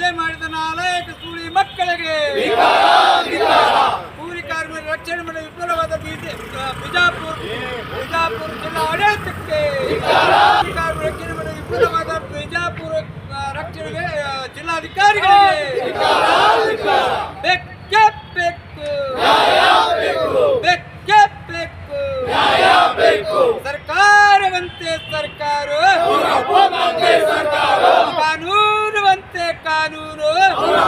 ಹಲೆ ಮಾಡಿದ ನಾಲಾಯಕ ಸೂಳಿ ಮಕ್ಕಳಿಗೆ. ಕೂಲಿ ಕಾರ್ಮಿಕರ ರಕ್ಷಣೆ ಮಾಡಲು ವಿಫಲವಾದ ಬಿಜಾಪುರ ಬಿಜಾಪುರ ಜಿಲ್ಲಾ ಆಡಳಿತಕ್ಕೆ. ಕೂಲಿ ಕಾರ್ಮಿಕರ ರಕ್ಷಣೆ ಮಾಡಲು ವಿಫಲವಾದ ಬಿಜಾಪುರ ರಕ್ಷಣೆಗೆ ಜಿಲ್ಲಾಧಿಕಾರಿಗಳಿಗೆ. ಬೆಕ್ಕೆ ಬೇಕು ಬೆಕ್ಕೆ ಬೇಕು ಸರ್ಕಾರವಂತೆ ಸರ್ಕಾರ. ಕಾನೂನುವಂತೆ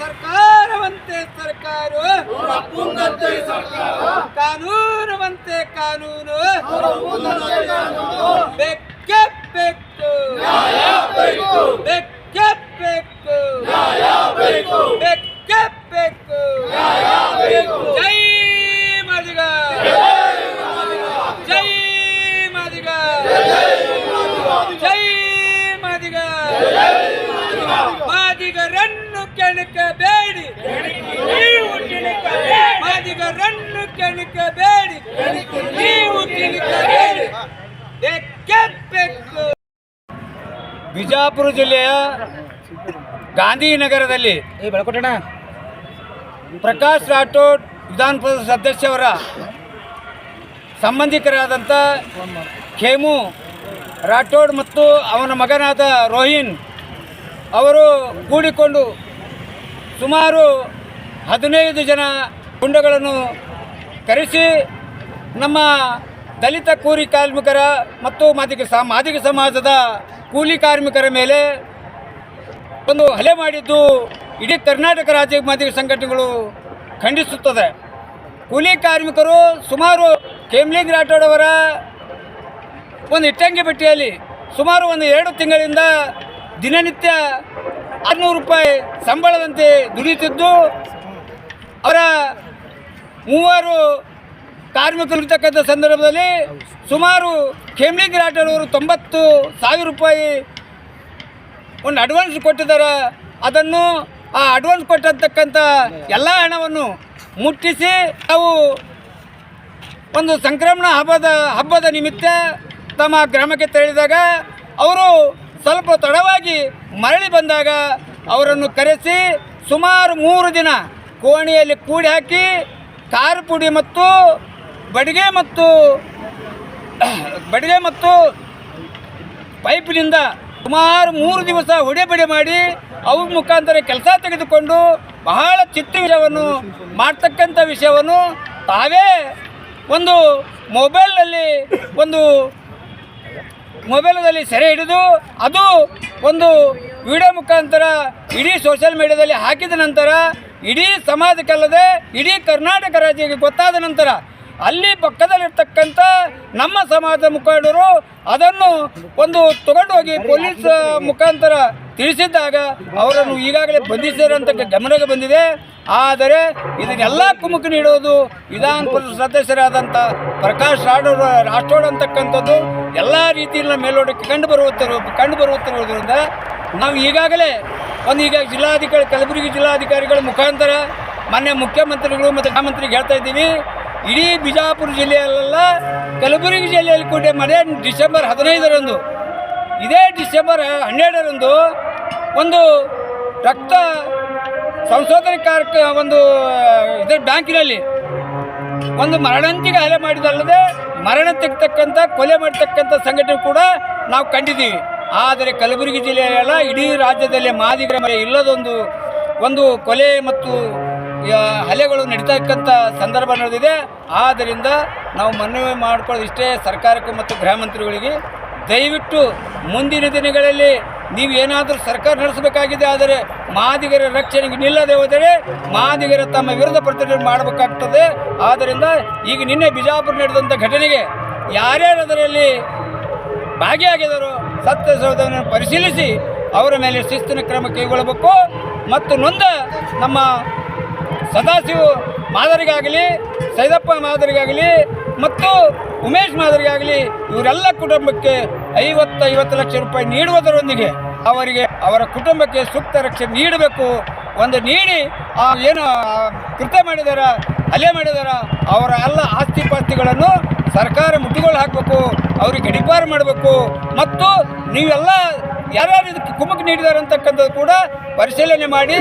ಸರ್ಕಾರವಂತೆ ಸರ್ಕಾರ ಕಾನೂನುವಂತೆ ಕಾನೂನು ಬೆಕ್ಕೆ ಬೇಕು ಬೆಕ್ಕೆ ಬೇಕು ಬೆಕ್ಕೆ ಬೇಕು ಜೈ ಮಾದಿಗ ಜೈ ಮಾದಿಗ ಜೈ ಮಾದಿಗ ಮಾದಿಗರನ್ನು ಕೆಣಕಬೇಡಿ ನೀವು ಕೆಣಕಬೇಡಿ ಕೆಣಕಬೇಡಿ ನೀವು ಬಿಜಾಪುರ ಜಿಲ್ಲೆಯ ಗಾಂಧಿನಗರದಲ್ಲಿ ಪ್ರಕಾಶ್ ರಾಠೋಡ್ ವಿಧಾನ ಪರಿಷತ್ ಸದಸ್ಯವರ ಸಂಬಂಧಿಕರಾದಂಥ ಖೇಮು ರಾಠೋಡ್ ಮತ್ತು ಅವನ ಮಗನಾದ ರೋಹಿನ್ ಅವರು ಕೂಡಿಕೊಂಡು ಸುಮಾರು ಹದಿನೈದು ಜನ ಗುಂಡಗಳನ್ನು ಕರೆಸಿ ನಮ್ಮ ದಲಿತ ಕೂಲಿ ಕಾರ್ಮಿಕರ ಮತ್ತು ಮಾದಿಗ ಸ, ಮಾದಿಗ ಸಮಾಜದ ಕೂಲಿ ಕಾರ್ಮಿಕರ ಮೇಲೆ ಒಂದು ಹಲೆ ಮಾಡಿದ್ದು ಇಡೀ ಕರ್ನಾಟಕ ರಾಜ್ಯ ಮಾದಿಗ ಸಂಘಟನೆಗಳು ಖಂಡಿಸುತ್ತದೆ. ಕೂಲಿ ಕಾರ್ಮಿಕರು ಸುಮಾರು ಕೇಮ್ಲಿಂಗ್ ರಾಠೋಡ್ ಅವರ ಒಂದು ಇಟ್ಟಂಗಿ ಬಟ್ಟೆಯಲ್ಲಿ ಸುಮಾರು ಒಂದು ಎರಡು ತಿಂಗಳಿಂದ ದಿನನಿತ್ಯ ಆರುನೂರು ರೂಪಾಯಿ ಸಂಬಳದಂತೆ ದುಡಿಯುತ್ತಿದ್ದು, ಅವರ ಮೂವರು ಕಾರ್ಮಿಕರಿರ್ತಕ್ಕಂಥ ಸಂದರ್ಭದಲ್ಲಿ ಸುಮಾರು ಖೇಮ್ಲಿಂಗ್ ರಾಠೋಡ್ ಅವರು ತೊಂಬತ್ತು ಸಾವಿರ ರೂಪಾಯಿ ಒಂದು ಅಡ್ವಾನ್ಸ್ ಕೊಟ್ಟಿದ್ದಾರೆ. ಅದನ್ನು ಆ ಅಡ್ವಾನ್ಸ್ ಕೊಟ್ಟಂತಕ್ಕಂಥ ಎಲ್ಲ ಹಣವನ್ನು ಮುಟ್ಟಿಸಿ ನಾವು ಒಂದು ಸಂಕ್ರಮಣ ಹಬ್ಬದ ಹಬ್ಬದ ನಿಮಿತ್ತ ತಮ್ಮ ಗ್ರಾಮಕ್ಕೆ ತೆರಳಿದಾಗ ಅವರು ಸ್ವಲ್ಪ ತಡವಾಗಿ ಮರಳಿ ಬಂದಾಗ ಅವರನ್ನು ಕರೆಸಿ ಸುಮಾರು ಮೂರು ದಿನ ಕೋಣೆಯಲ್ಲಿ ಕೂಡಿ ಹಾಕಿ ಖಾರ ಪುಡಿ ಮತ್ತು ಬಡಿಗೆ ಮತ್ತು ಬಡಿಗೆ ಮತ್ತು ಪೈಪಿನಿಂದ ಸುಮಾರು ಮೂರು ದಿವಸ ಹೊಡೆಬಡೆ ಮಾಡಿ ಅವ್ರ ಮುಖಾಂತರ ಕೆಲಸ ತೆಗೆದುಕೊಂಡು ಬಹಳ ಚಿತ್ತ ವಿಷಯವನ್ನು, ಮಾಡ್ತಕ್ಕಂಥ ವಿಷಯವನ್ನು ತಾವೇ ಒಂದು ಮೊಬೈಲ್ನಲ್ಲಿ ಒಂದು ಮೊಬೈಲ್ನಲ್ಲಿ ಸೆರೆ ಹಿಡಿದು ಅದು ಒಂದು ವಿಡಿಯೋ ಮುಖಾಂತರ ಇಡೀ ಸೋಷಿಯಲ್ ಮೀಡಿಯಾದಲ್ಲಿ ಹಾಕಿದ ನಂತರ ಇಡೀ ಸಮಾಜಕ್ಕಲ್ಲದೆ, ಇಡೀ ಕರ್ನಾಟಕ ರಾಜ್ಯಕ್ಕೆ ಗೊತ್ತಾದ ನಂತರ ಅಲ್ಲಿ ಪಕ್ಕದಲ್ಲಿರ್ತಕ್ಕಂಥ ನಮ್ಮ ಸಮಾಜದ ಮುಖಂಡರು ಅದನ್ನು ಒಂದು ತಗೊಂಡು ಹೋಗಿ ಪೊಲೀಸ್ ಮುಖಾಂತರ ತಿಳಿಸಿದ್ದಾಗ ಅವರನ್ನು ಈಗಾಗಲೇ ಅಂತ ಗಮನಕ್ಕೆ ಬಂದಿದೆ. ಆದರೆ ಇದನ್ನೆಲ್ಲ ಕುಮುಖ ನೀಡೋದು ವಿಧಾನ ಪರಿಷತ್ ಸದಸ್ಯರಾದಂಥ ಪ್ರಕಾಶ್ ರಾಡೋರ್ ರಾಠೋಡ್ ಅಂತಕ್ಕಂಥದ್ದು ಎಲ್ಲ ರೀತಿಯಿಂದ ಮೇಲ್ನೋಟಕ್ಕೆ ಕಂಡು ಬರುತ್ತಿರುವ ಕಂಡು ಬರುತ್ತಿರುವುದರಿಂದ ನಾವು ಈಗಾಗಲೇ ಒಂದು ಈಗ ಜಿಲ್ಲಾಧಿಕಾರಿ, ಕಲಬುರಗಿ ಜಿಲ್ಲಾಧಿಕಾರಿಗಳ ಮುಖಾಂತರ ಮಾನ್ಯ ಮುಖ್ಯಮಂತ್ರಿಗಳು ಮತ್ತು ಮುಖ್ಯಮಂತ್ರಿಗೆ ಹೇಳ್ತಾ ಇದ್ದೀವಿ ಇಡೀ ಬಿಜಾಪುರ ಜಿಲ್ಲೆಯಲ್ಲೆಲ್ಲ ಕಲಬುರಗಿ ಜಿಲ್ಲೆಯಲ್ಲಿ ಕೂಡ ಮನೆ ಡಿಸೆಂಬರ್ ಹದಿನೈದರಂದು, ಇದೇ ಡಿಸೆಂಬರ್ ಹನ್ನೆರಡರಂದು ಒಂದು ರಕ್ತ ಸಂಶೋಧನೆ ಕಾರ್ಕ ಒಂದು ಇದರ ಬ್ಯಾಂಕಿನಲ್ಲಿ ಒಂದು ಮರಣಂತಿಗೆ ಹಲೆ ಮಾಡಿದಲ್ಲದೆ ಮರಣ ತೆಗ್ತಕ್ಕಂಥ ಕೊಲೆ ಮಾಡ್ತಕ್ಕಂಥ ಸಂಘಟನೆ ಕೂಡ ನಾವು ಕಂಡಿದ್ದೀವಿ. ಆದರೆ ಕಲಬುರಗಿ ಜಿಲ್ಲೆಯಲ್ಲ ಇಡೀ ರಾಜ್ಯದಲ್ಲಿ ಮಾದಿಗರ ಮೇಲೆ ಇಲ್ಲದೊಂದು, ಒಂದು ಕೊಲೆ ಮತ್ತು ಹಲೆಗಳು ನಡೀತಕ್ಕಂಥ ಸಂದರ್ಭ ನಡೆದಿದೆ. ಆದ್ದರಿಂದ ನಾವು ಮನವಿ ಮಾಡಿಕೊಳ್ಳೋದು ಇಷ್ಟೇ ಸರ್ಕಾರಕ್ಕೂ ಮತ್ತು ಗೃಹ ಮಂತ್ರಿಗಳಿಗೆ. ದಯವಿಟ್ಟು ಮುಂದಿನ ದಿನಗಳಲ್ಲಿ ನೀವು ಏನಾದರೂ ಸರ್ಕಾರ ನಡೆಸಬೇಕಾಗಿದೆ ಆದರೆ ಮಾದಿಗರ ರಕ್ಷಣೆಗೆ ನಿಲ್ಲದೆ ಹೋದರೆ ಮಾದಿಗರ ತಮ್ಮ ವಿರುದ್ಧ ಪ್ರತಿಭಟನೆ ಮಾಡಬೇಕಾಗ್ತದೆ. ಆದ್ದರಿಂದ ಈಗ ನಿನ್ನೆ ಬಿಜಾಪುರ ನಡೆದಂಥ ಘಟನೆಗೆ ಯಾರ್ಯಾರು ಅದರಲ್ಲಿ ಭಾಗಿಯಾಗಿದ್ದಾರೋ ಸತ್ಯಸೋಧವನ್ನು ಪರಿಶೀಲಿಸಿ ಅವರ ಮೇಲೆ ಶಿಸ್ತಿನ ಕ್ರಮ ಕೈಗೊಳ್ಳಬೇಕು. ಮತ್ತು ನೊಂದ ನಮ್ಮ ಸದಾಶಿವ ಮಾದರಿಗಾಗಲಿ, ಸೈದಪ್ಪ ಮಾದರಿಗಾಗಲಿ ಮತ್ತು ಉಮೇಶ್ ಮಾದರಿಗಾಗಲಿ ಇವರೆಲ್ಲ ಕುಟುಂಬಕ್ಕೆ ಐವತ್ತು ಐವತ್ತು ಲಕ್ಷ ರೂಪಾಯಿ ನೀಡುವುದರೊಂದಿಗೆ ಅವರಿಗೆ ಅವರ ಕುಟುಂಬಕ್ಕೆ ಸೂಕ್ತ ರಕ್ಷಣೆ ನೀಡಬೇಕು. ಒಂದು ನೀಡಿ ಏನು ಕೃತ್ಯ ಮಾಡಿದಾರ ಅಲೆ ಮಾಡಿದಾರ, ಅವರ ಎಲ್ಲ ಆಸ್ತಿ ಪಾಸ್ತಿಗಳನ್ನು ಸರ್ಕಾರ ಮುಟ್ಟುಗೋಲು ಹಾಕಬೇಕು, ಅವ್ರಿಗೆ ಗಡಿಪಾರು ಮಾಡಬೇಕು, ಮತ್ತು ನೀವೆಲ್ಲ ಯಾರ್ಯಾರು ಇದಕ್ಕೆ ಕುಮ್ಮಕ್ಕೆ ನೀಡಿದ್ದಾರೆ ಅಂತಕ್ಕಂಥದ್ದು ಕೂಡ ಪರಿಶೀಲನೆ ಮಾಡಿ,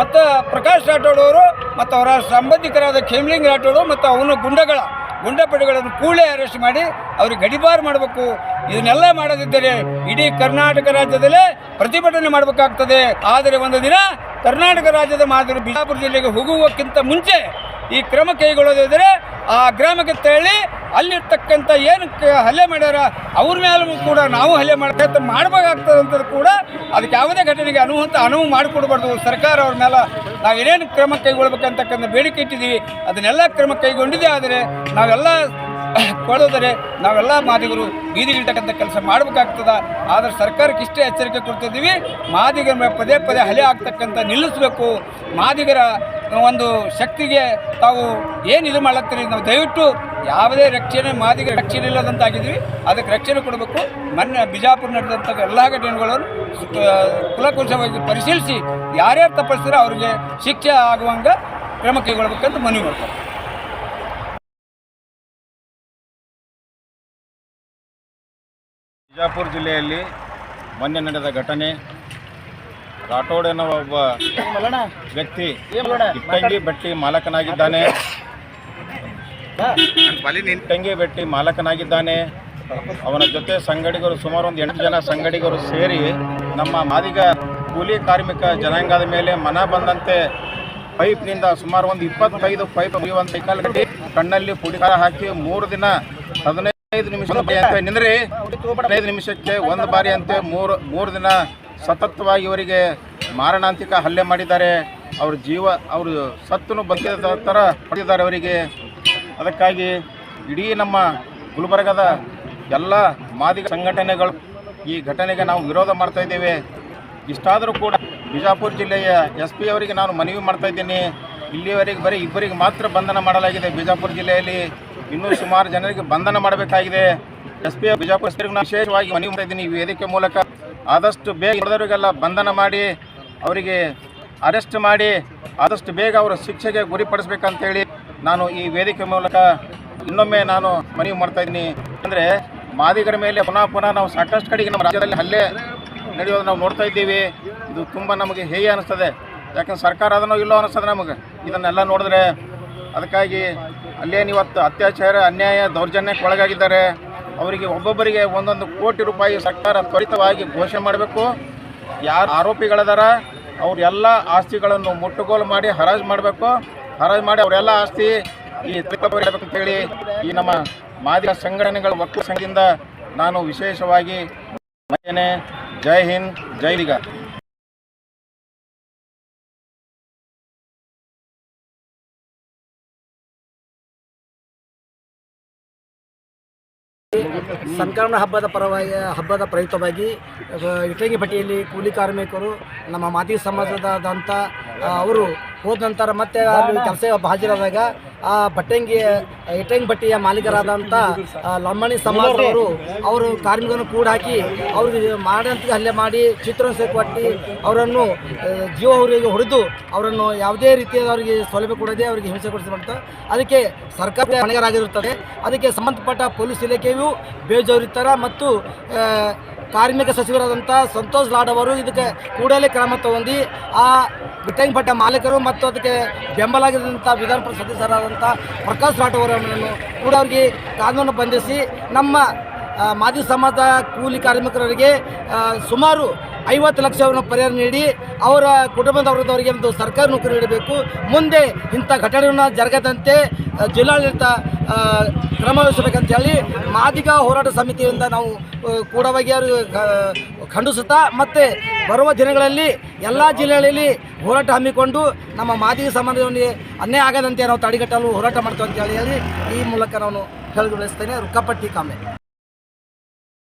ಮತ್ತು ಪ್ರಕಾಶ್ ರಾಠೋಡ್ ಅವರು ಮತ್ತು ಅವರ ಸಂಬಂಧಿಕರಾದ ಖೇಮ್ಲಿಂಗ್ ರಾಠೋಡು ಮತ್ತು ಅವನ ಗುಂಡಗಳ, ಗುಂಡಪಡೆಗಳನ್ನು ಕೂಡಲೇ ಅರೆಸ್ಟ್ ಮಾಡಿ, ಅವ್ರಿಗೆ ಗಡಿಪಾರು ಮಾಡಬೇಕು. ಇದನ್ನೆಲ್ಲ ಮಾಡದಿದ್ದರೆ ಇಡೀ ಕರ್ನಾಟಕ ರಾಜ್ಯದಲ್ಲೇ ಪ್ರತಿಭಟನೆ ಮಾಡಬೇಕಾಗ್ತದೆ. ಆದರೆ ಒಂದು ದಿನ ಕರ್ನಾಟಕ ರಾಜ್ಯದ ಮಾದರಿ ಬಿಜಾಪುರ ಜಿಲ್ಲೆಗೆ ಹೋಗುವಕ್ಕಿಂತ ಮುಂಚೆ ಈ ಕ್ರಮ ಕೈಗೊಳ್ಳೋದಿದ್ರೆ ಆ ಗ್ರಾಮಕ್ಕೆ ತೆರಳಿ ಅಲ್ಲಿರ್ತಕ್ಕಂಥ ಏನು ಹಲ್ಲೆ ಮಾಡ್ಯಾರ, ಅವ್ರ ಮೇಲೂ ಕೂಡ ನಾವು ಹಲ್ಲೆ ಮಾಡ್ತಾ ಮಾಡಬೇಕಾಗ್ತದಂತ ಕೂಡ ಅದಕ್ಕೆ ಯಾವುದೇ ಘಟನೆಗೆ ಅನುವಂತ ಅನುವು ಮಾಡಿಕೊಡ್ಬಾರ್ದು. ಸರ್ಕಾರ ಅವ್ರ ಮೇಲೆ ನಾವು ಏನೇನು ಕ್ರಮ ಕೈಗೊಳ್ಬೇಕಂತಕ್ಕಂಥ ಬೇಡಿಕೆ ಇಟ್ಟಿದ್ದೀವಿ. ಅದನ್ನೆಲ್ಲ ಕ್ರಮ ಕೈಗೊಂಡಿದೆ ಆದರೆ ನಾವೆಲ್ಲ ಕೊಡೋದರೆ ನಾವೆಲ್ಲ ಮಾದಿಗರು ಬೀದಿಗಿಳ್ತಕ್ಕಂಥ ಕೆಲಸ ಮಾಡಬೇಕಾಗ್ತದ. ಆದರೆ ಸರ್ಕಾರಕ್ಕೆ ಇಷ್ಟೇ ಎಚ್ಚರಿಕೆ ಕೊಡ್ತಿದ್ದೀವಿ ಮಾದಿಗರ ಪದೇ ಪದೇ ಹಲೆ ಆಗ್ತಕ್ಕಂಥ ನಿಲ್ಲಿಸಬೇಕು. ಮಾದಿಗರ ಒಂದು ಶಕ್ತಿಗೆ ತಾವು ಏನು ಇದು ಮಾಡ್ಲತ್ತೀರಿ? ನಾವು ದಯವಿಟ್ಟು ಯಾವುದೇ ರಕ್ಷಣೆ ಮಾದಿಗೆ ರಕ್ಷಣೆ ಇಲ್ಲದಂತಾಗಿದ್ವಿ ಅದಕ್ಕೆ ರಕ್ಷಣೆ ಕೊಡಬೇಕು. ಮೊನ್ನೆ ಬಿಜಾಪುರ ನಡೆದಂಥ ಎಲ್ಲ ಘಟನೆಗಳನ್ನು ಕುಲಕುಶವಾಗಿ ಪರಿಶೀಲಿಸಿ ಯಾರ್ಯಾರು ತಪ್ಪಿಸಿದ್ರೆ ಅವರಿಗೆ ಶಿಕ್ಷೆ ಆಗುವಂಗ ಕ್ರಮ ಕೈಗೊಳ್ಬೇಕಂತ ಮನವಿ ಮಾಡ್ತಾರೆ ಬಿಜಾಪುರ ಜಿಲ್ಲೆಯಲ್ಲಿ ಮೊನ್ನೆ ನಡೆದ ಘಟನೆ ರಾಠೋಡ್ ಎನ್ನುವ ಒಬ್ಬ ವ್ಯಕ್ತಿ ಇಟ್ಟಂಗಿ ಬಟ್ಟಿ ಮಾಲಕನಾಗಿದ್ದಾನೆ. ಇಟ್ಟಂಗಿ ಬಟ್ಟಿ ಮಾಲಕನಾಗಿದ್ದಾನೆ. ಅವನ ಜೊತೆ ಸಂಗಡಿಗರು ಸುಮಾರು ಒಂದು ಎಂಟು ಜನ ಸಂಗಡಿಗರು ಸೇರಿ ನಮ್ಮ ಮಾದಿಗ ಕೂಲಿ ಕಾರ್ಮಿಕ ಜನಾಂಗದ ಮೇಲೆ ಮನ ಬಂದಂತೆ ಪೈಪ್ನಿಂದ ಸುಮಾರು ಒಂದು ಇಪ್ಪತ್ತೈದು ಪೈಪ್ ಮುಗಿಯುವಂತ ಕಟ್ಟಿ ಕಣ್ಣಲ್ಲಿ ಪುಡಿಕಾರ ಹಾಕಿ ಮೂರು ದಿನ ಹದಿನೈದು ನಿಮಿಷ ನಿಂದ್ರಿ ಹದಿನೈದು ನಿಮಿಷಕ್ಕೆ ಒಂದು ಬಾರಿ ಅಂತೆ ಮೂರು ಮೂರು ದಿನ ಸತತವಾಗಿ ಇವರಿಗೆ ಮಾರಣಾಂತಿಕ ಹಲ್ಲೆ ಮಾಡಿದ್ದಾರೆ. ಅವ್ರ ಜೀವ, ಅವರು ಸತ್ತನು ಬದುಕಿದ ಥರ ಪಡೆದಿದ್ದಾರೆ ಅವರಿಗೆ. ಅದಕ್ಕಾಗಿ ಇಡೀ ನಮ್ಮ ಗುಲ್ಬರ್ಗದ ಎಲ್ಲ ಮಾದಿಗ ಸಂಘಟನೆಗಳು ಈ ಘಟನೆಗೆ ನಾವು ವಿರೋಧ ಮಾಡ್ತಾ ಇದ್ದೇವೆ. ಇಷ್ಟಾದರೂ ಕೂಡ ಬಿಜಾಪುರ ಜಿಲ್ಲೆಯ ಎಸ್ ಪಿ ಅವರಿಗೆ ನಾನು ಮನವಿ ಮಾಡ್ತಾ ಇದ್ದೀನಿ. ಇಲ್ಲಿಯವರೆಗೆ ಬರೀ ಇಬ್ಬರಿಗೆ ಮಾತ್ರ ಬಂಧನ ಮಾಡಲಾಗಿದೆ ಬಿಜಾಪುರ ಜಿಲ್ಲೆಯಲ್ಲಿ. ಇನ್ನೂ ಸುಮಾರು ಜನರಿಗೆ ಬಂಧನ ಮಾಡಬೇಕಾಗಿದೆ. ಎಸ್ ಪಿ ಬಿಜಾಪುರ ವಿಶೇಷವಾಗಿ ಮನವಿ ಮಾಡಿದ್ದೀನಿ ಈ ವೇದಿಕೆ ಮೂಲಕ ಆದಷ್ಟು ಬೇಗ ಹೊಡೆದವರಿಗೆಲ್ಲ ಬಂಧನ ಮಾಡಿ, ಅವರಿಗೆ ಅರೆಸ್ಟ್ ಮಾಡಿ, ಆದಷ್ಟು ಬೇಗ ಅವರ ಶಿಕ್ಷೆಗೆ ಗುರಿಪಡಿಸ್ಬೇಕಂತೇಳಿ ನಾನು ಈ ವೇದಿಕೆ ಮೂಲಕ ಇನ್ನೊಮ್ಮೆ ನಾನು ಮನವಿ ಮಾಡ್ತಾ ಇದ್ದೀನಿ. ಅಂದರೆ ಮಾದಿಗರ ಮೇಲೆ ಪುನಃ ಪುನಃ ನಾವು ಸಾಕಷ್ಟು ಕಡೆಗೆ ನಮ್ಮ ರಾಜ್ಯದಲ್ಲಿ ಹಲ್ಲೆ ನಡೆಯೋದು ನಾವು ನೋಡ್ತಾ ಇದ್ದೀವಿ. ಇದು ತುಂಬ ನಮಗೆ ಹೇಯ ಅನ್ನಿಸ್ತದೆ ಯಾಕಂದ್ರೆ ಸರ್ಕಾರ ಅದನ್ನೋ ಇಲ್ಲೋ ಅನ್ನಿಸ್ತದೆ ನಮಗೆ. ಇದನ್ನೆಲ್ಲ ನೋಡಿದ್ರೆ ಅದಕ್ಕಾಗಿ ಅಲ್ಲೇನು ಇವತ್ತು ಅತ್ಯಾಚಾರ, ಅನ್ಯಾಯ, ದೌರ್ಜನ್ಯಕ್ಕೆ ಒಳಗಾಗಿದ್ದಾರೆ. ಅವರಿಗೆ ಒಬ್ಬೊಬ್ಬರಿಗೆ ಒಂದೊಂದು ಕೋಟಿ ರೂಪಾಯಿ ಸರ್ಕಾರ ತ್ವರಿತವಾಗಿ ಘೋಷಣೆ ಮಾಡಬೇಕು. ಯಾರು ಆರೋಪಿಗಳದಾರ ಅವರೆಲ್ಲ ಆಸ್ತಿಗಳನ್ನು ಮುಟ್ಟುಗೋಲು ಮಾಡಿ ಹರಾಜು ಮಾಡಬೇಕು. ಹರಾಜು ಮಾಡಿ ಅವರೆಲ್ಲ ಆಸ್ತಿ ಈ ಅಂತೇಳಿ ಈ ನಮ್ಮ ಮಾದಿಗ ಸಂಘಟನೆಗಳ ಒಕ್ಕಲ ಸಂಘದಿಂದ ನಾನು ವಿಶೇಷವಾಗಿ ಜೈ ಹಿಂದ್, ಜೈ ಲಿಗ ಸಂಕ್ರಮಣ ಹಬ್ಬದ ಪರವಾಗಿ ಹಬ್ಬದ ಪ್ರಯುಕ್ತವಾಗಿ ಅಹ್, ಪಟ್ಟಿಯಲ್ಲಿ ಕೂಲಿ ಕಾರ್ಮಿಕರು ನಮ್ಮ ಮಾತಿ ಸಮಾಜದಾದಂಥ ಅವರು ಹೋದ ನಂತರ ಮತ್ತೆ ಅಲ್ಲಿ ಕೆಲಸ ಹಾಜರಾದಾಗ ಆ ಬಟ್ಟೆಂಗಿ ಇಟಂಗಿ ಬಟ್ಟೆಯ ಮಾಲೀಕರಾದಂಥ ಲಂಬಾಣಿ ಸಮಾಜದವರು ಅವರು ಕಾರ್ಮಿಕರನ್ನು ಕೂಡ ಹಾಕಿ ಅವ್ರಿಗೆ ಮಾಡಿದಂಥ ಹಲ್ಲೆ ಮಾಡಿ ಚಿತ್ರಹಿಂಸೆ ಕೊಟ್ಟು ಅವರನ್ನು ಜೀವ ಅವರಿಗೆ ಹೊಡೆದು ಅವರನ್ನು ಯಾವುದೇ ರೀತಿಯಾದ ಅವರಿಗೆ ಸೌಲಭ್ಯ ಕೊಡದೆ ಅವರಿಗೆ ಹಿಂಸೆ ಕೊಡಿಸಿದಂತ ಅದಕ್ಕೆ ಸರ್ಕಾರ ಹೊಣೆಗಾರಾಗಿರುತ್ತದೆ ಅದಕ್ಕೆ ಸಂಬಂಧಪಟ್ಟ ಪೊಲೀಸ್ ಇಲಾಖೆಯು ಬೇಜವಾಬ್ದಾರ ಮತ್ತು ಕಾರ್ಮಿಕ ಸಚಿವರಾದಂಥ ಸಂತೋಷ್ ಲಾಡ್ ಅವರು ಇದಕ್ಕೆ ಕೂಡಲೇ ಕ್ರಮ ತಗೊಂಡು ಆ ಬಿಟ್ಟಂಗಿ ಭಟ್ಟ ಮಾಲೀಕರು ಮತ್ತು ಅದಕ್ಕೆ ಬೆಂಬಲಾಗಿದ್ದಂಥ ವಿಧಾನ ಪರಿಷತ್ ಸದಸ್ಯರಾದಂಥ ಪ್ರಕಾಶ್ ಲಾಡ್ ಅವರನ್ನು ಕೂಡ ಅವರಿಗೆ ಕಾನೂನು ಬಂಧಿಸಿ ನಮ್ಮ ಮಾಜಿ ಸಮಾಜ ಕೂಲಿ ಕಾರ್ಮಿಕರಿಗೆ ಸುಮಾರು ಐವತ್ತು ಲಕ್ಷವನ್ನು ಪರಿಹಾರ ನೀಡಿ ಅವರ ಕುಟುಂಬದವರದವರಿಗೆ ಒಂದು ಸರ್ಕಾರ ನೌಕರಿ ನೀಡಬೇಕು. ಮುಂದೆ ಇಂಥ ಘಟನೆಯನ್ನು ಜರುಗದಂತೆ ಜಿಲ್ಲಾಡಳಿತ ಕ್ರಮ ವಹಿಸಬೇಕಂತ ಹೇಳಿ ಮಾದಿಗ ಹೋರಾಟ ಸಮಿತಿಯಿಂದ ನಾವು ಕೂಡ ಕೂಡವಾಗಿ ಖಂಡಿಸುತ್ತಾ ಮತ್ತು ಬರುವ ದಿನಗಳಲ್ಲಿ ಎಲ್ಲ ಜಿಲ್ಲೆಗಳಲ್ಲಿ ಹೋರಾಟ ಹಮ್ಮಿಕೊಂಡು ನಮ್ಮ ಮಾದಿಗ ಸಮಾಜವನಿಗೆ ಅನ್ಯಾಯ ಆಗದಂತೆ ನಾವು ತಡೆಗಟ್ಟಲು ಹೋರಾಟ ಮಾಡ್ತೇವೆ ಅಂತ ಹೇಳಿ ಈ ಮೂಲಕ ನಾನು ಹೇಳಿಸ್ತೇನೆ ರುಕ್ಕಪಟ್ಟಿ ಕಾಮೆ.